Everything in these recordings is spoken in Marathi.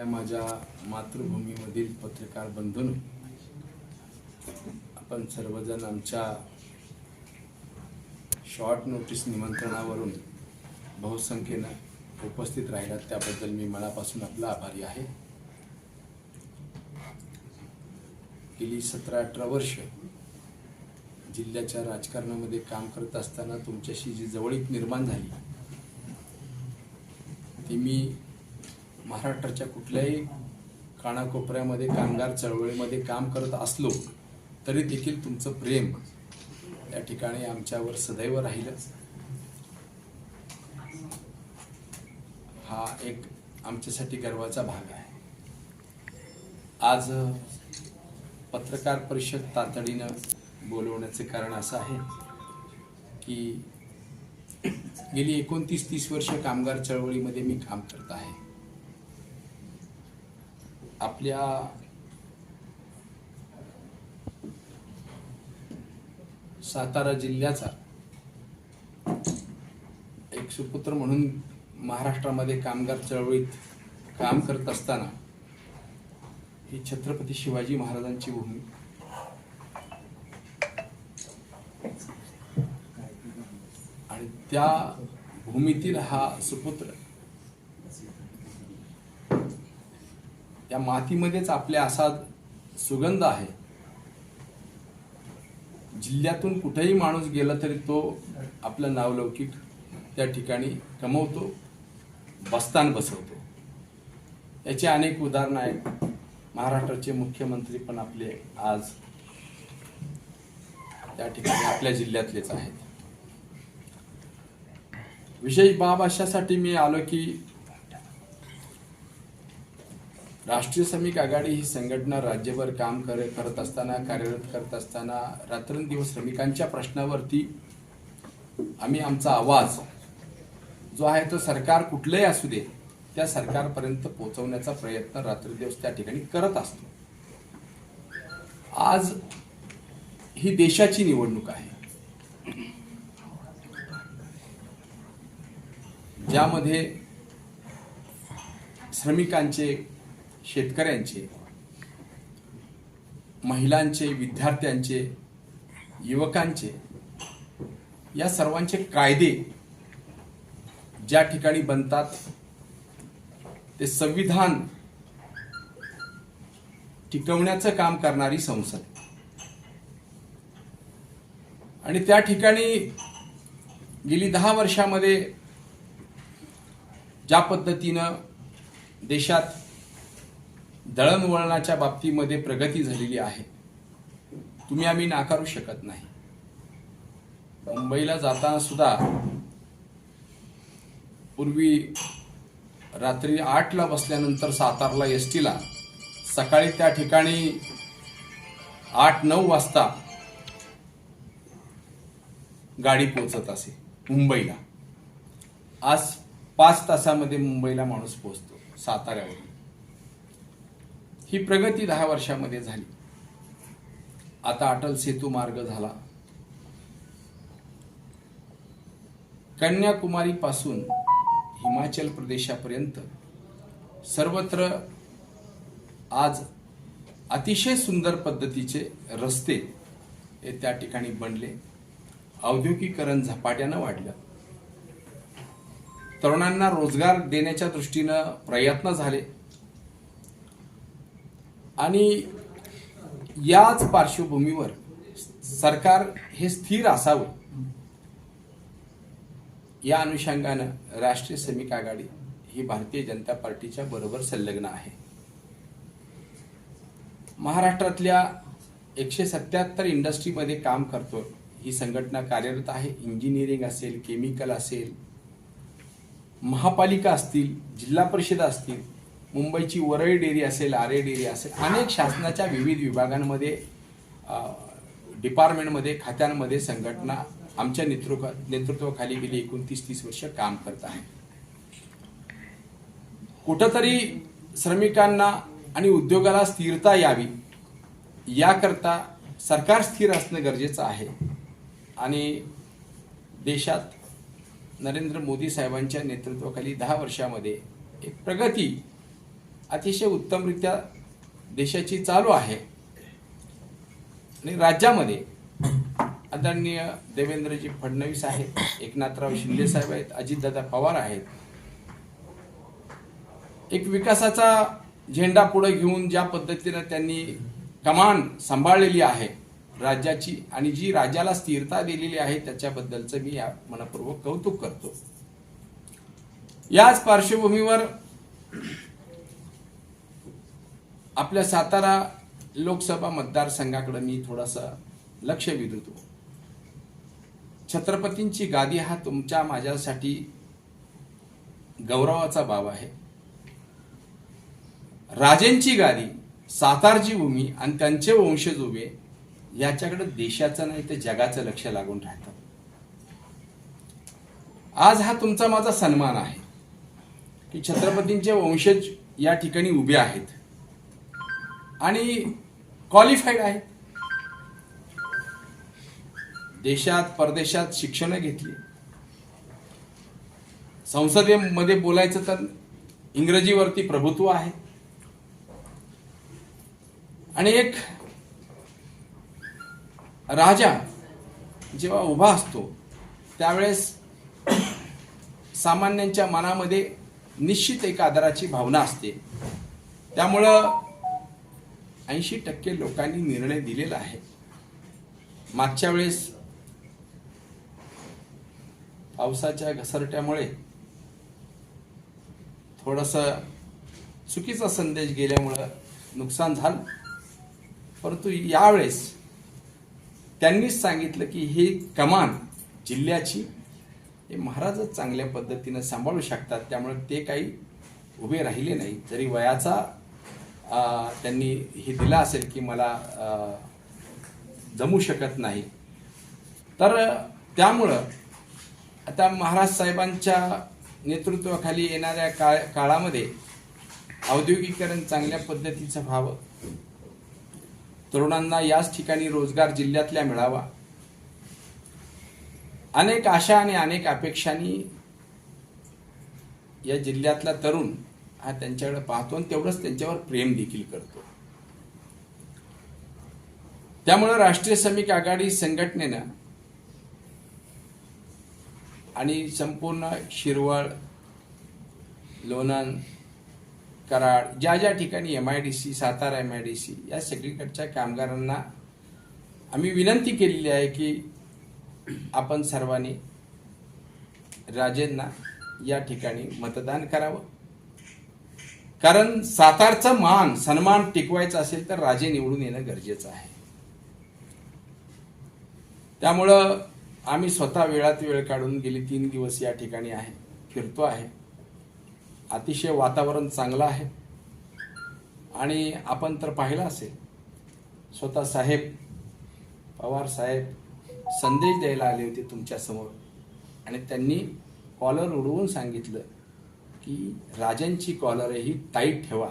या माझ्या मातृभूमीमधील पत्रकार बंधून आपण सर्वजण आमच्या शॉर्ट नोटीस निमंत्रणावरून बहुसंख्येनं उपस्थित राहिलात त्याबद्दल मी मनापासून आपला आभारी आहे. गेली सतरा अठरा वर्ष जिल्ह्याच्या राजकारणामध्ये काम करत असताना तुमच्याशी जी जवळीक निर्माण झाली ती मी महाराष्ट्राच्या कुठल्याही कानाकोपऱ्यामध्ये कामगार चळवळीमध्ये काम करत असलो तरी देखील तुमचं प्रेम या ठिकाणी आमच्यावर सदैव राहीलच. हा एक आमच्यासाठी गर्वाचा भाग आहे. आज पत्रकार परिषद तातडीनं बोलवण्याचे कारण असं आहे की गेली एकोणतीस तीस वर्ष कामगार चळवळीमध्ये मी काम करत आहे. आपल्या सातारा जिल्ह्याचा एक सुपुत्र म्हणून महाराष्ट्रामध्ये कामगार चळवळीत काम करत असताना ही छत्रपती शिवाजी महाराजांची भूमी. आणि त्या भूमीतील हा सुपुत्र या मातीमध्येच आपल्या असा सुगंध आहे. जिल्ह्यातून कुठेही माणूस गेला तरी तो आपलं नावलौकिक त्या ठिकाणी कमवतो बस्तान बसवतो. याची अनेक उदाहरणं आहेत. महाराष्ट्राचे मुख्यमंत्री पण आपले आज त्या ठिकाणी आपल्या जिल्ह्यातलेच आहेत. विशेष बाब अशासाठी मी आलो की राष्ट्रीय श्रमिक आघाडी ही संघटना राज्यभर काम कर करत असताना कार्यरत करत असताना रात्रंदिवस श्रमिकांच्या प्रश्नावरती आम्ही आमचा आवाज जो आहे तो सरकार कुठलंही असू दे त्या सरकारपर्यंत पोहोचवण्याचा प्रयत्न रात्रदिवस त्या ठिकाणी करत असतो. आज ही देशाची निवडणूक आहे. ज्यामध्ये श्रमिकांचे शेतकऱ्यांचे महिलांचे विद्यार्थ्यांचे युवकांचे या सर्वांचे कायदे ज्या ठिकाणी बनतात ते संविधान टिकवण्याचं काम करणारी संसद. आणि त्या ठिकाणी गेली दहा वर्षामध्ये ज्या पद्धतीनं देशात दळणवळणाच्या बाबतीमध्ये प्रगती झालेली आहे. तुम्ही आम्ही नाकारू शकत नाही. मुंबईला जाताना सुद्धा पूर्वी रात्री आठला बसल्यानंतर सातारला एस टीला सकाळी त्या ठिकाणी आठ नऊ वाजता गाडी पोचत असे मुंबईला. आज पाच तासामध्ये मुंबईला माणूस पोचतो साताऱ्यावरून. ही प्रगती दहा वर्षामध्ये झाली. आता अटल सेतू मार्ग झाला. कन्याकुमारी पासून हिमाचल प्रदेशापर्यंत सर्वत्र आज अतिशय सुंदर पद्धतीचे रस्ते हे त्या ठिकाणी बनले. औद्योगिकरण झपाट्यानं वाढलं. तरुणांना रोजगार देण्याच्या दृष्टीनं प्रयत्न झाले. आणि याच पार्श्वभूमीवर सरकार हे स्थिर असावं या अनुषंगानं राष्ट्रीय श्रमिक आघाडी ही भारतीय जनता पार्टीच्या बरोबर संलग्न आहे. महाराष्ट्रातल्या एकशे सत्याहत्तर इंडस्ट्रीमध्ये काम करतो ही संघटना कार्यरत आहे. इंजिनिअरिंग असेल केमिकल असेल महापालिका असतील जिल्हा परिषद असतील मुंबईची वरळी डेअरी असेल आरे डेअरी असेल अनेक शासनाच्या विविध विभागांमध्ये डिपार्टमेंटमध्ये खात्यांमध्ये संघटना आमच्या नेतृत्व नेतृत्वाखाली गेली एकोणतीस तीस वर्ष काम करत आहे. कुठंतरी श्रमिकांना आणि उद्योगाला स्थिरता यावी याकरता सरकार स्थिर असणं गरजेचं आहे. आणि देशात नरेंद्र मोदी साहेबांच्या नेतृत्वाखाली दहा वर्षामध्ये एक प्रगती अतिशय उत्तमरित्या देशाची चालू आहे. आणि राज्यामध्ये आदरणीय देवेंद्रजी फडणवीस आहेत एकनाथराव शिंदे साहेब आहेत अजितदादा पवार आहेत. एक विकासाचा झेंडा पुढे घेऊन ज्या पद्धतीनं त्यांनी कमान सांभाळलेली आहे राज्याची आणि जी राज्याला स्थिरता दिलेली आहे त्याच्याबद्दलचं मी या मनपूर्वक कौतुक करतो. याच पार्श्वभूमीवर आपल्या सातारा लोकसभा मतदारसंघाकडे मी थोडासा लक्ष विधतो. छत्रपतींची गादी हा तुमच्या माझ्यासाठी गौरवाचा बाब आहे. राजेंची गादी सातारची भूमी आणि त्यांचे वंशज उभे याच्याकडे देशाचं नाही तर जगाचं लक्ष लागून राहतं. आज हा तुमचा माझा सन्मान आहे की छत्रपतींचे वंशज या ठिकाणी उभे आहेत. आणि क्वालिफाईड आहेत देशात परदेशात शिक्षण घेतली. संसदेमध्ये बोलायचं तर इंग्रजीवरती प्रभुत्व आहे. आणि एक राजा जेव्हा उभा असतो त्यावेळेस सामान्यांच्या मनामध्ये निश्चित एक आदराची भावना असते. त्यामुळं ऐंशी टक्के लोकांनी निर्णय दिलेला आहे. मागच्या वेळेस पावसाच्या घसरट्यामुळे थोडस चुकीचा संदेश गेल्यामुळं नुकसान झालं. परंतु यावेळेस त्यांनीच सांगितलं की ही कमान जिल्ह्याची हे महाराजच चांगल्या पद्धतीनं सांभाळू शकतात. त्यामुळे ते काही उभे राहिले नाही जरी वयाचा त्यांनी हे दिला असेल की मला जमू शकत नाही. तर त्यामुळं आता महाराज साहेबांच्या नेतृत्वाखाली येणाऱ्या काळ काळामध्ये औद्योगिकरण चांगल्या पद्धतीचं व्हावं. तरुणांना याच ठिकाणी रोजगार जिल्ह्यातल्या मिळावा. अनेक आशा आणि अनेक अपेक्षांनी या जिल्ह्यातला तरुण हा त्यांच्याकडे पाहतो आणि तेवढंच त्यांच्यावर प्रेम देखील करतो. त्यामुळं राष्ट्रीय श्रमिक आघाडी संघटनेनं आणि संपूर्ण शिरवळ लोणंद कराड ज्या ज्या ठिकाणी M I D C Satara M I D C या सगळीकडच्या कामगारांना आम्ही विनंती केलेली आहे की आपण सर्वांनी राजेंना या ठिकाणी मतदान करावं. कारण सातारचा मान सन्मान टिकवायचा असेल तर राजे निवडून येणं गरजेचं आहे. त्यामुळं आम्ही स्वतः वेळात वेळ काढून गेली तीन दिवस या ठिकाणी आहे फिरतो आहे. अतिशय वातावरण चांगलं आहे. आणि आपण तर पाहिलं असेल स्वतः साहेब पवार साहेब संदेश द्यायला आले होते तुमच्यासमोर. आणि त्यांनी कॉलर उडवून सांगितलं की राजांची कॉलरही टाईट ठेवा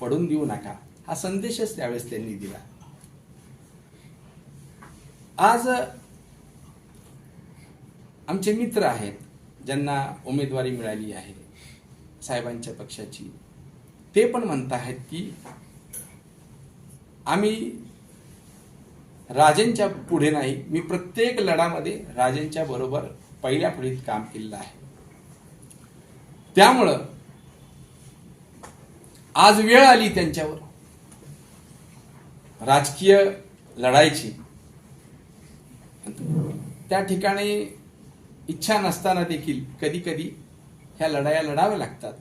पडून देऊ नका. हा संदेशच त्यावेळेस त्यांनी दिला. आज आमचे मित्र आहेत ज्यांना उमेदवारी मिळाली आहे साहेबांच्या पक्षाची. ते पण म्हणत आहेत की आम्ही राजेंच्या पुढे नाही मी प्रत्येक लढामध्ये राजेंच्या बरोबर पहिल्या फळीत काम केलेलं आहे. त्यामुळं आज वेळ आली त्यांच्यावर. राजकीय लढायची त्या ठिकाणी इच्छा नसताना देखील कधी कधी ह्या लढाया लढाव्या लागतात.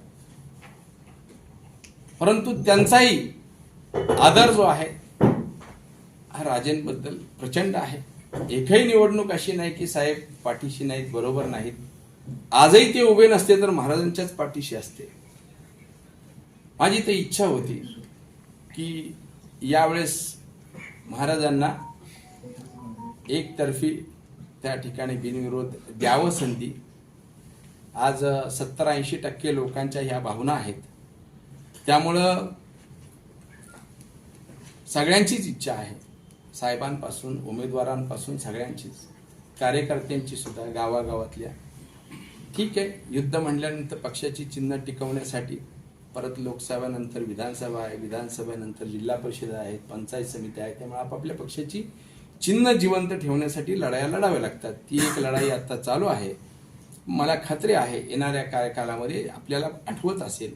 परंतु त्यांचाही आदर जो आहे हा राजेंबद्दल प्रचंड आहे. एकही निवडणूक अशी नाही की साहेब पाठीशी नाहीत बरोबर नाहीत. आजही ते उभे नसते तर महाराजांच्याच पाठीशी असते. माझी तर इच्छा होती की यावेळेस महाराजांना एकतर्फी त्या ठिकाणी बिनविरोध द्यावं संधी. आज सत्तर ऐंशी टक्के लोकांच्या ह्या भावना आहेत. त्यामुळं सगळ्यांचीच इच्छा आहे. साहेबांपासून उमेदवारांपासून सगळ्यांचीच कार्यकर्त्यांची सुद्धा गावागावातल्या ठीक आहे. युद्ध म्हणल्यानंतर पक्षाची चिन्ह टिकवण्यासाठी परत लोकसभेनंतर विधानसभा आहे. विधानसभेनंतर जिल्हा परिषद आहेत पंचायत समिती आहे. त्यामुळे आपापल्या पक्षाची चिन्ह जिवंत ठेवण्यासाठी लढाया लढाव्या लागतात. ती एक लढाई आता चालू आहे. मला खात्री आहे येणाऱ्या कार्यकालामध्ये आपल्याला आठवत असेल.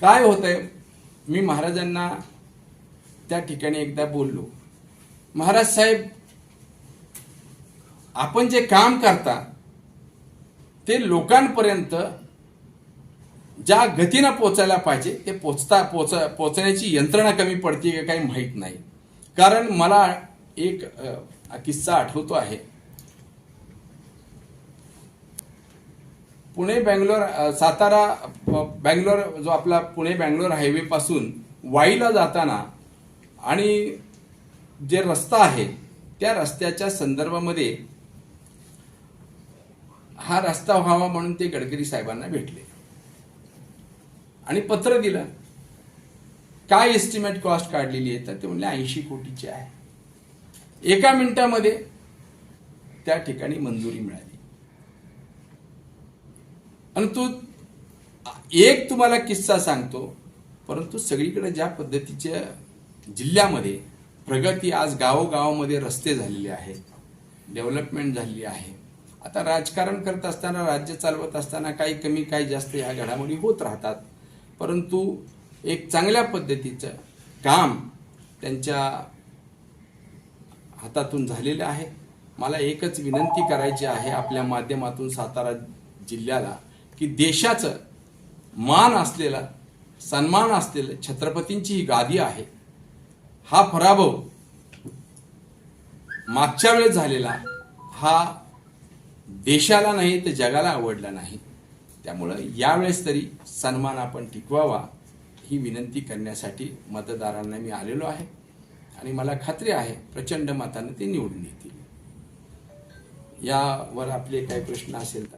काय होतंय? मी महाराजांना त्या ठिकाणी एकदा बोललो. महाराज साहेब आपण जे काम करता ते लोकांपर्यंत ज्या गतीनं पोचायला पाहिजे ते पोचता पोच पोचण्याची यंत्रणा कमी पडते का काही माहीत नाही. कारण मला एक किस्सा आठवतो आहे. पुणे बँगलोर सातारा बँगलोर जो आपला पुणे बँगलोर हायवे पासून वाईला जाताना आणि जे रस्ता आहे त्या रस्त्याच्या संदर्भामध्ये हा रस्ता व्हावा म्हणून ते गडकरी साहेबांना भेटले. आणि पत्र दिलं. काय एस्टिमेट कॉस्ट काढलेली आहे? तर ते म्हणले ऐंशी कोटीची आहे. एका मिनिटामध्ये त्या ठिकाणी मंजुरी मिळाली. आणि तो एक तुम्हाला किस्सा सांगतो. परंतु सगळीकडे ज्या पद्धतीच्या जिल्ह्यामध्ये प्रगती आज गावोगावामध्ये रस्ते झालेले आहेत. डेव्हलपमेंट झालेली आहे. आता राजकारण करत असताना राज्य चालवत असताना काही कमी काही जास्त या घडामोडी होत राहतात. परंतु एक चांगल्या पद्धतीचं काम त्यांच्या हातातून झालेलं आहे. मला एकच विनंती करायची आहे आपल्या माध्यमातून सातारा जिल्ह्याला की देशाचं मान असलेला सन्मान असलेलं छत्रपतींची ही गादी आहे. हा पराभव मागच्या वेळेस झालेला हा देशाला नाही तर जगाला आवडला नाही. त्यामुळं यावेळेस तरी सन्मान आपण टिकवावा ही विनंती करण्यासाठी मतदारांना मी आलेलो आहे. आणि मला खात्री आहे प्रचंड मतानं ते निवडून येतील. यावर आपले काही प्रश्न असेल तर